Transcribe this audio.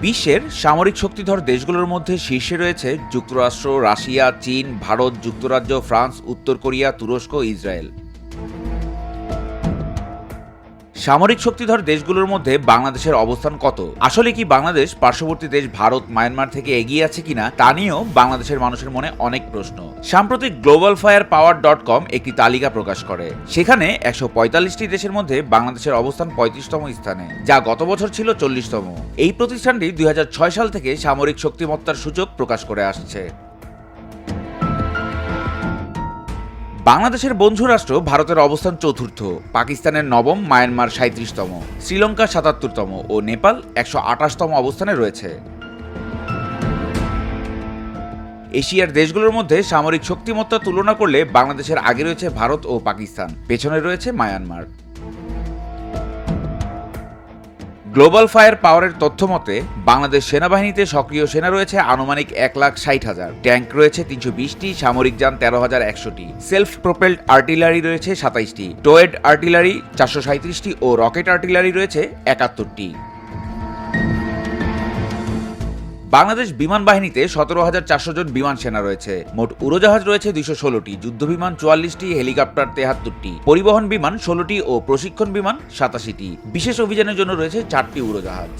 বিশ্বের সামরিক শক্তিধর দেশগুলোর মধ্যে শীর্ষে রয়েছে যুক্তরাষ্ট্র, রাশিয়া, চীন, ভারত, যুক্তরাজ্য, ফ্রান্স, উত্তর কোরিয়া, তুরস্ক, ইসরায়েল। সামরিক শক্তিধর দেশগুলোর মধ্যে বাংলাদেশের অবস্থান কত? আসলে কি বাংলাদেশ, পার্শ্ববর্তী দেশ ভারত, মায়ানমার থেকে এগিয়ে আছে কিনা, তা নিয়েও বাংলাদেশের মানুষের মনে অনেক প্রশ্ন। সাম্প্রতিক global fire power dot com একটি তালিকা প্রকাশ করে। সেখানে একশো পঁয়তাল্লিশটি দেশের মধ্যে বাংলাদেশের অবস্থান পঁয়ত্রিশতম স্থানে, যা গত বছর ছিল চল্লিশতম। এই প্রতিষ্ঠানটি দুই হাজার ছয় সাল থেকে সামরিক শক্তিমত্তার সূচক প্রকাশ করে আসছে। বাংলাদেশের বন্ধু রাষ্ট্র ভারতের অবস্থান চতুর্থ। পাকিস্তানের নবম, মায়ানমার সাঁত্রিশতম শ্রীলঙ্কা সাতাত্তরতম ও নেপাল একশো আঠাশতম অবস্থানে রয়েছে। এশিয়ার দেশগুলোর মধ্যে সামরিক শক্তিমত্তা তুলনা করলে বাংলাদেশের আগে রয়েছে ভারত ও পাকিস্তান, পেছনে রয়েছে মায়ানমার। গ্লোবাল ফায়ার পাওয়ারের তথ্য মতে, বাংলাদেশ সেনাবাহিনীতে সক্রিয় সেনা রয়েছে আনুমানিক এক লাখ ষাট হাজার। ট্যাঙ্ক রয়েছে তিনশো বিশটি, সামরিক যান তেরো হাজার একশোটি। সেলফ প্রোপেলড আর্টিলারি রয়েছে সাতাইশটি। টোয়েড আর্টিলারি চারশো সাঁত্রিশটি ও রকেট আর্টিলারি রয়েছে একাত্তরটি। বাংলাদেশ বিমান বাহিনীতে সতেরো হাজার চারশো জন বিমান সেনা রয়েছে। মোট উড়োজাহাজ রয়েছে দুইশো ষোলোটি যুদ্ধ বিমান চুয়াল্লিশটি, হেলিকপ্টার তেহাত্তরটি, পরিবহন বিমান ষোলোটি ও প্রশিক্ষণ বিমান সাতাশিটি। বিশেষ অভিযানের জন্য রয়েছে চারটি উড়োজাহাজ।